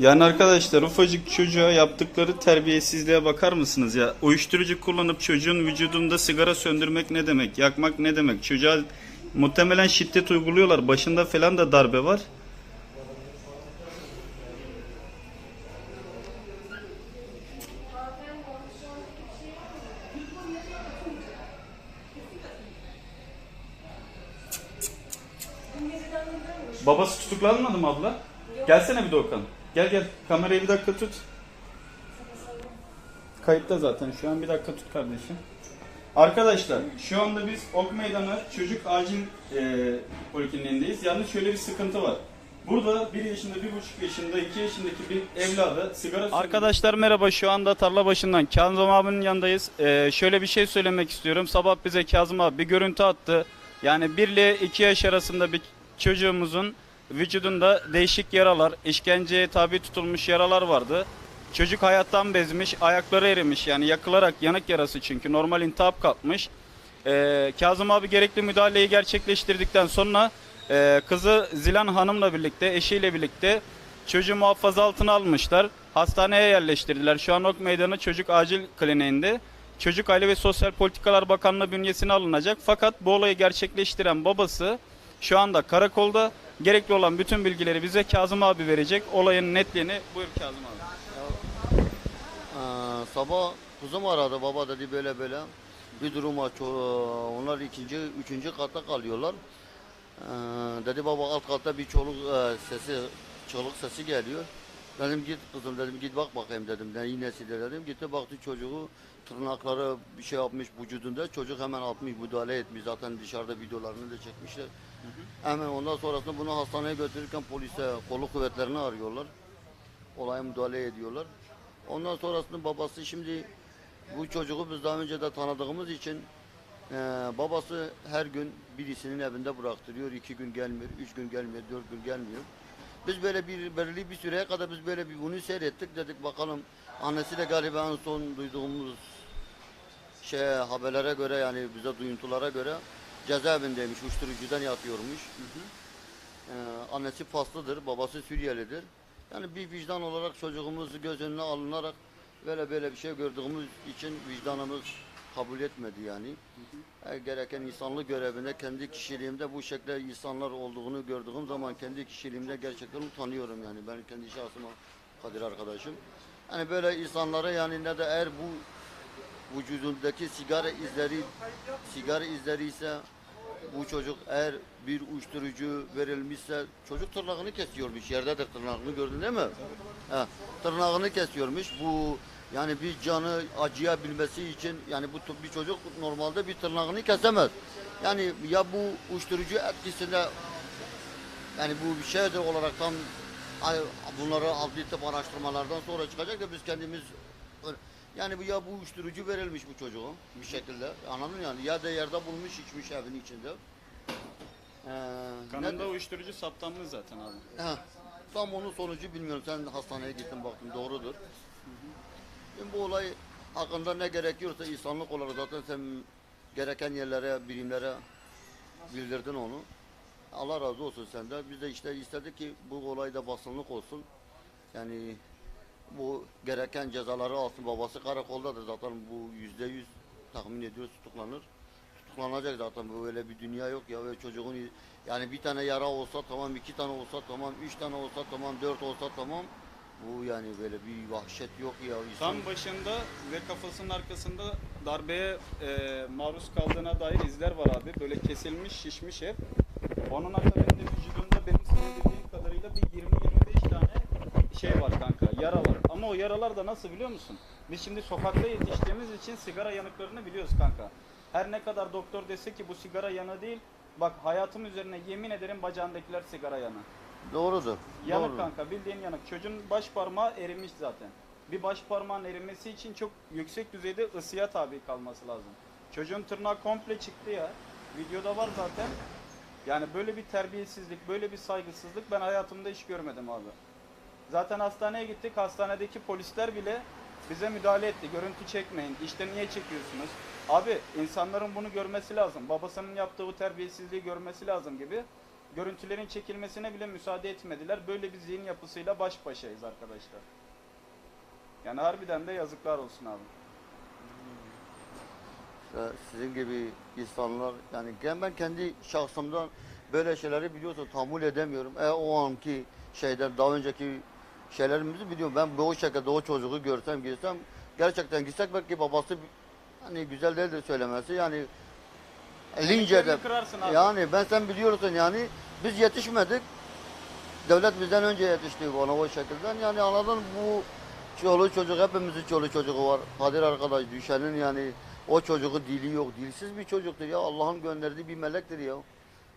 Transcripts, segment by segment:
Yani arkadaşlar ufacık çocuğa yaptıkları terbiyesizliğe bakar mısınız ya? Uyuşturucu kullanıp çocuğun vücudunda sigara söndürmek ne demek? Yakmak ne demek? Çocuğa muhtemelen şiddet uyguluyorlar. Başında falan da darbe var. Babası tutuklanmadı mı abla? Gelsene bir de Okan. Gel gel. Kamerayı bir dakika tut. Kayıtta zaten. Şu an bir dakika tut kardeşim. Arkadaşlar şu anda biz Ok Meydanı Çocuk Acil e, Polikliniğindeyiz. Yalnız şöyle bir sıkıntı var. Burada 1 yaşında, 1,5 yaşında, 2 yaşındaki bir evladı sigara Arkadaşlar merhaba şu anda tarla başından Kazım abinin yanındayız. Ee, şöyle bir şey söylemek istiyorum. Sabah bize Kazım abi bir görüntü attı. Yani 1 ile 2 yaş arasında bir çocuğumuzun vücudunda değişik yaralar, işkenceye tabi tutulmuş yaralar vardı. Çocuk hayattan bezmiş, ayakları erimiş yani yakılarak yanık yarası çünkü normal intihap kapmış. Ee, Kazım abi gerekli müdahaleyi gerçekleştirdikten sonra e, kızı Zilan Hanım'la birlikte, eşiyle birlikte çocuğu muhafaza altına almışlar. Hastaneye yerleştirdiler. Şu an Ok Meydanı Çocuk Acil Kliniğinde. Çocuk Aile ve Sosyal Politikalar Bakanlığı bünyesine alınacak. Fakat bu olayı gerçekleştiren babası şu anda karakolda. Gerekli olan bütün bilgileri bize Kazım abi verecek. Olayın netliğini buyur Kazım abi. Ee, sabah kızım aradı baba dedi böyle böyle bir durum var. Ço- onlar ikinci, üçüncü katta kalıyorlar. Ee, dedi baba alt katta bir çoluk e, sesi, çoluk sesi geliyor. Dedim git kızım dedim git bak bakayım dedim. Ne iğnesi de dedim. Gitti baktı çocuğu tırnakları bir şey yapmış vücudunda. Çocuk hemen atmış müdahale etmiş. Zaten dışarıda videolarını da çekmişler. Hemen ondan sonrasında bunu hastaneye götürürken polise, kolluk kuvvetlerini arıyorlar. Olaya müdahale ediyorlar. Ondan sonrasında babası şimdi bu çocuğu biz daha önce de tanıdığımız için eee, babası her gün birisinin evinde bıraktırıyor. iki gün gelmiyor, üç gün gelmiyor, dört gün gelmiyor. Biz böyle bir belirli bir süreye kadar biz böyle bir bunu seyrettik dedik bakalım. Annesi de galiba en son duyduğumuz şey haberlere göre yani bize duyuntulara göre cezaevindeymiş, uyuşturucudan yatıyormuş. Ee, annesi Faslıdır, babası Suriyelidir. Yani bir vicdan olarak çocuğumuz göz önüne alınarak böyle böyle bir şey gördüğümüz için vicdanımız kabul etmedi yani. E, gereken insanlık görevine kendi kişiliğimde bu şekilde insanlar olduğunu gördüğüm zaman kendi kişiliğimde gerçekten utanıyorum yani. Ben kendi şahsıma Kadir arkadaşım. Yani böyle insanlara yani ne de eğer bu vücudundaki sigara izleri sigara izleri ise bu çocuk eğer bir uyuşturucu verilmişse çocuk tırnağını kesiyormuş yerdedir tırnağını gördün değil mi? He, tırnağını kesiyormuş bu yani bir canı acıyabilmesi için yani bu bir çocuk normalde bir tırnağını kesemez. Yani ya bu uyuşturucu etkisinde yani bu bir şeydir olarak tam bunları adli tıp araştırmalardan sonra çıkacak da biz kendimiz yani bu ya bu uyuşturucu verilmiş bu çocuğa bir şekilde anladın yani ya da yerde bulmuş içmiş evin içinde. Ee, Kanında uyuşturucu saptanmış zaten abi. Heh, tam onun sonucu bilmiyorum. Sen hastaneye gittin baktın doğrudur. Şimdi bu olay hakkında ne gerekiyorsa insanlık olarak zaten sen gereken yerlere, birimlere bildirdin onu. Allah razı olsun senden. Biz de işte istedik ki bu olayda basınlık olsun. Yani bu gereken cezaları alsın. Babası karakoldadır zaten bu yüzde yüz tahmin ediyoruz tutuklanır. Tutuklanacak zaten böyle bir dünya yok ya ve çocuğun yani bir tane yara olsa tamam, iki tane olsa tamam, üç tane olsa tamam, dört olsa tamam. Bu yani böyle bir vahşet yok ya. İnsan- Tam başında ve kafasının arkasında darbeye e, maruz kaldığına dair izler var abi. Böyle kesilmiş, şişmiş hep. Onun akabinde vücudunda benim seyredildiğim kadarıyla bir 20-25 tane şey var kanka, yara var. Ama o yaralar da nasıl biliyor musun? Biz şimdi sokakta yetiştiğimiz için sigara yanıklarını biliyoruz kanka. Her ne kadar doktor dese ki bu sigara yanı değil, bak hayatım üzerine yemin ederim bacağındakiler sigara yanı. Doğrudur. Yanık doğrudur. kanka bildiğin yanık. Çocuğun baş parmağı erimiş zaten. Bir baş parmağın erimesi için çok yüksek düzeyde ısıya tabi kalması lazım. Çocuğun tırnağı komple çıktı ya. Videoda var zaten. Yani böyle bir terbiyesizlik, böyle bir saygısızlık ben hayatımda hiç görmedim abi. Zaten hastaneye gittik. Hastanedeki polisler bile bize müdahale etti. Görüntü çekmeyin. İşte niye çekiyorsunuz? Abi insanların bunu görmesi lazım. Babasının yaptığı bu terbiyesizliği görmesi lazım gibi. Görüntülerin çekilmesine bile müsaade etmediler. Böyle bir zihin yapısıyla baş başayız arkadaşlar. Yani harbiden de yazıklar olsun abi. İşte sizin gibi insanlar yani ben kendi şahsımdan böyle şeyleri biliyorsun tahammül edemiyorum. E o anki şeyden daha önceki şeylerimizi biliyorum. Ben bu şekilde o çocuğu görsem girsem gerçekten gitsek belki babası hani güzel değildir söylemesi yani lince Kemiklerini de kırarsın abi. yani ben sen biliyorsun yani biz yetişmedik. Devlet bizden önce yetişti bana o şekilde. Yani anladın bu çoluğu çocuk hepimizin çoluğu çocuğu var. Kadir arkadaş düşenin yani o çocuğu dili yok. Dilsiz bir çocuktur ya. Allah'ın gönderdiği bir melektir ya.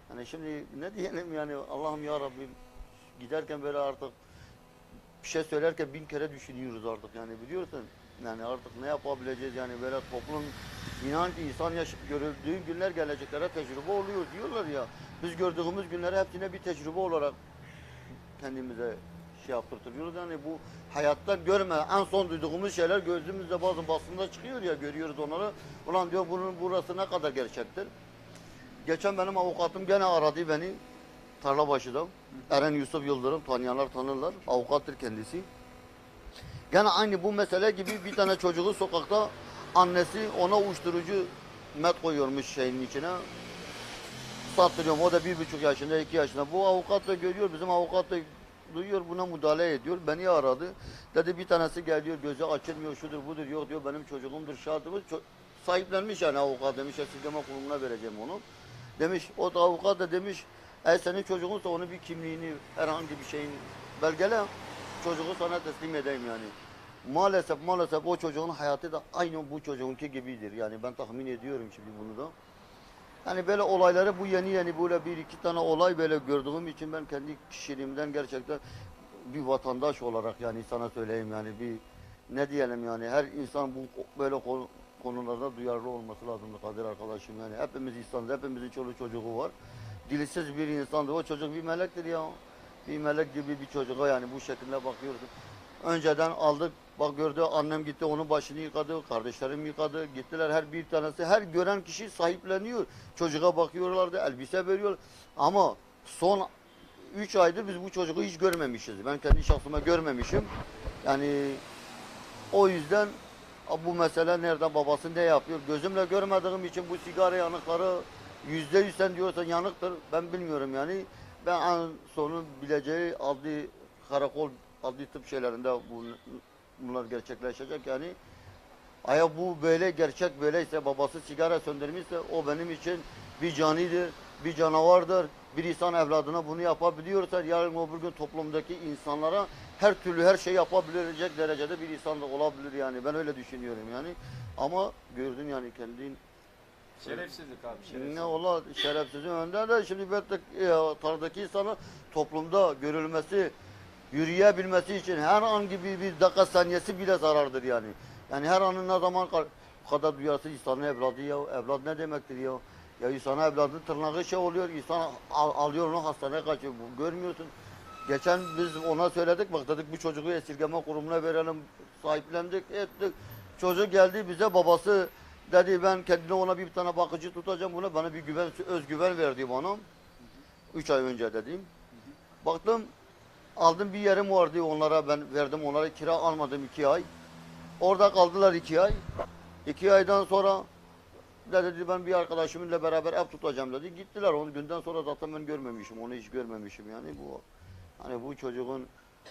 Yani şimdi ne diyelim yani Allah'ım ya Rabbim giderken böyle artık bir şey söylerken bin kere düşünüyoruz artık yani biliyorsun. Yani artık ne yapabileceğiz yani böyle toplum inan ki insan yaş görüldüğü günler geleceklere tecrübe oluyor diyorlar ya. Biz gördüğümüz günleri hepsine bir tecrübe olarak kendimize şey yaptırtıyoruz. Yani bu hayatta görme en son duyduğumuz şeyler gözümüzde bazı basında çıkıyor ya görüyoruz onları. Ulan diyor bunun burası ne kadar gerçektir. Geçen benim avukatım gene aradı beni Tarlabaşı'da. Eren Yusuf Yıldırım tanıyanlar tanırlar. Avukattır kendisi. Gene aynı bu mesele gibi bir tane çocuğu sokakta annesi ona uyuşturucu met koyuyormuş şeyin içine. Sattırıyorum. O da bir buçuk yaşında, iki yaşında. Bu avukat da görüyor. Bizim avukat da duyuyor buna müdahale ediyor. Beni aradı. Dedi bir tanesi geliyor gözü açılmıyor şudur budur yok diyor benim çocuğumdur şahtımız. Ço- sahiplenmiş yani avukat demiş esirgeme kurumuna vereceğim onu. Demiş o da avukat da demiş eğer senin çocuğunsa onu bir kimliğini herhangi bir şeyin belgele çocuğu sana teslim edeyim yani. Maalesef maalesef o çocuğun hayatı da aynı bu çocuğunki gibidir. Yani ben tahmin ediyorum şimdi bunu da. Yani böyle olayları bu yeni yeni böyle bir iki tane olay böyle gördüğüm için ben kendi kişiliğimden gerçekten bir vatandaş olarak yani sana söyleyeyim yani bir ne diyelim yani her insan bu böyle konu- konularda duyarlı olması lazım Kadir arkadaşım yani hepimiz insanız hepimizin çoluğu çocuğu var dilsiz bir insandır o çocuk bir melektir ya bir melek gibi bir çocuğa yani bu şekilde bakıyoruz önceden aldık bak gördü annem gitti onun başını yıkadı kardeşlerim yıkadı gittiler her bir tanesi her gören kişi sahipleniyor çocuğa bakıyorlardı elbise veriyor ama son 3 aydır biz bu çocuğu hiç görmemişiz. Ben kendi şahsıma görmemişim. Yani o yüzden bu mesele nereden babası ne yapıyor? Gözümle görmediğim için bu sigara yanıkları yüzde yüz sen diyorsan yanıktır. Ben bilmiyorum yani. Ben en sonu bileceği adli karakol adli tıp şeylerinde bu, bunlar gerçekleşecek yani. Aya bu böyle gerçek böyleyse babası sigara söndürmüşse o benim için bir canidir, bir canavardır. Bir insan evladına bunu yapabiliyorsa yarın öbür gün toplumdaki insanlara her türlü her şey yapabilecek derecede bir insan da olabilir yani. Ben öyle düşünüyorum yani. Ama gördün yani kendin Şerefsizlik abi şerefsizlik. ne ola şerefsizin önünde de şimdi e, tanıdaki insanın toplumda görülmesi, yürüyebilmesi için her an gibi bir dakika saniyesi bile zarardır yani. Yani her anın ne zaman kadar duyarsız insanın evladı ya. Evlat ne demektir ya? Ya insan evladı tırnağı şey oluyor, insan al- alıyor onu hastaneye kaçıyor. Görmüyorsun. Geçen biz ona söyledik bak dedik bu çocuğu esirgeme kurumuna verelim. Sahiplendik, ettik. Çocuk geldi bize babası dedi ben kendine ona bir tane bakıcı tutacağım buna bana bir güven özgüven verdi bana. Üç ay önce dedim. Baktım aldım bir yerim vardı onlara ben verdim onlara kira almadım iki ay. Orada kaldılar iki ay. İki aydan sonra de dedi ben bir arkadaşımla beraber ev tutacağım dedi. Gittiler onu günden sonra zaten ben görmemişim onu hiç görmemişim yani bu hani bu çocuğun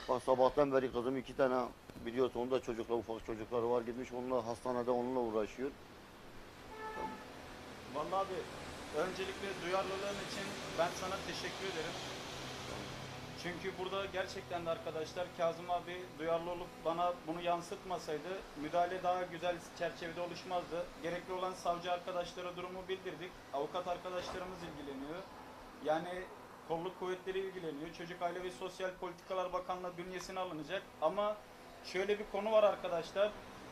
bak sabahtan beri kızım iki tane biliyorsun onun da çocuklar ufak çocukları var gitmiş onunla hastanede onunla uğraşıyor. Vallahi abi öncelikle duyarlılığın için ben sana teşekkür ederim. Çünkü burada gerçekten de arkadaşlar Kazım abi duyarlı olup bana bunu yansıtmasaydı müdahale daha güzel çerçevede oluşmazdı. Gerekli olan savcı arkadaşlara durumu bildirdik. Avukat arkadaşlarımız ilgileniyor. Yani kolluk kuvvetleri ilgileniyor. Çocuk Aile ve Sosyal Politikalar Bakanlığı bünyesine alınacak. Ama şöyle bir konu var arkadaşlar.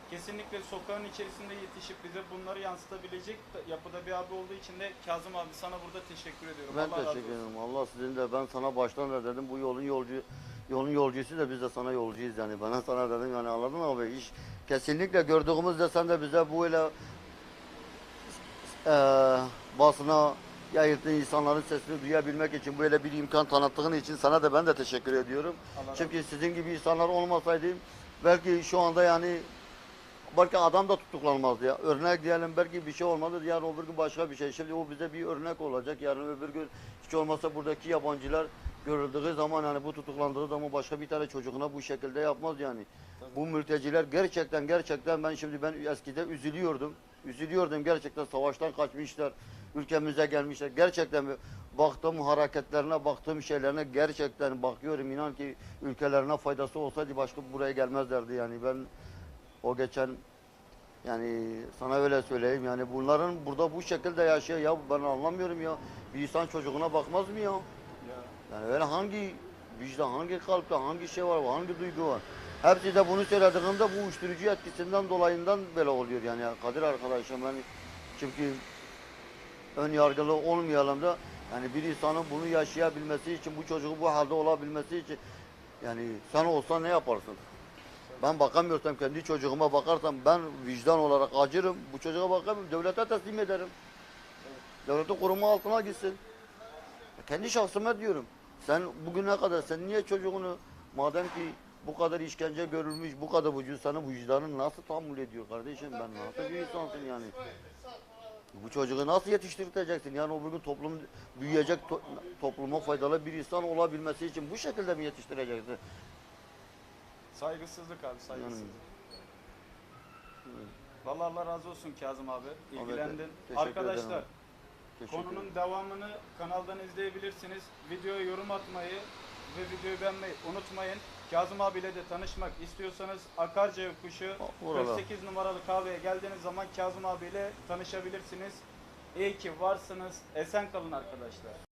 Kesinlikle sokağın içerisinde yetişip bize bunları yansıtabilecek yapıda bir abi olduğu için de Kazım abi sana burada teşekkür ediyorum. Ben Allah teşekkür ederim. Allah sizin de ben sana baştan da dedim bu yolun yolcu yolun yolcusu da biz de sana yolcuyuz yani. Bana sana dedim yani anladın mı abi? İş kesinlikle gördüğümüzde sen de bize bu öyle eee basına yayılttığın insanların sesini duyabilmek için böyle bir imkan tanıttığın için sana da ben de teşekkür ediyorum. Allah Çünkü sizin gibi insanlar olmasaydı belki şu anda yani belki adam da tutuklanmazdı ya. Örnek diyelim belki bir şey olmadı yarın öbür gün başka bir şey. Şimdi o bize bir örnek olacak. Yarın öbür gün hiç olmazsa buradaki yabancılar görüldüğü zaman yani bu tutuklandığı zaman başka bir tane çocuğuna bu şekilde yapmaz yani. Bu mülteciler gerçekten gerçekten ben şimdi ben eskide üzülüyordum. Üzülüyordum gerçekten savaştan kaçmışlar. Ülkemize gelmişler. Gerçekten baktığım hareketlerine, baktığım şeylerine gerçekten bakıyorum. inan ki ülkelerine faydası olsaydı başka buraya gelmezlerdi yani. Ben o geçen yani sana öyle söyleyeyim yani bunların burada bu şekilde yaşıyor ya ben anlamıyorum ya. Bir insan çocuğuna bakmaz mı ya? Ya. Yani öyle hangi vicdan, hangi kalpte, hangi şey var, hangi duygu var? Hepsi de bunu söylediğimde bu uyuşturucu etkisinden dolayından böyle oluyor yani Kadir arkadaşım ben çünkü ön yargılı olmayalım da yani bir insanın bunu yaşayabilmesi için bu çocuğu bu halde olabilmesi için yani sen olsan ne yaparsın? Ben bakamıyorsam kendi çocuğuma bakarsam ben vicdan olarak acırım. Bu çocuğa bakamıyorum. Devlete teslim ederim. Devletin koruma altına gitsin. Kendi şahsıma diyorum. Sen bugüne kadar sen niye çocuğunu madem ki bu kadar işkence görülmüş, bu kadar vücut sana vicdanın nasıl tahammül ediyor kardeşim ben nasıl bir insansın yani. Bu çocuğu nasıl yetiştireceksin? Yani o gün toplum büyüyecek, to- topluma faydalı bir insan olabilmesi için bu şekilde mi yetiştireceksin? Saygısızlık abi saygısızlık. Vallahi Allah razı olsun Kazım abi. İlgilendin. teşekkür Arkadaşlar ederim. Teşekkür ederim. konunun devamını kanaldan izleyebilirsiniz. Videoya yorum atmayı ve videoyu beğenmeyi unutmayın. Kazım abiyle de tanışmak istiyorsanız Akarca Kuşu Oralar. 48 numaralı kahveye geldiğiniz zaman Kazım abiyle tanışabilirsiniz. İyi ki varsınız. Esen kalın arkadaşlar.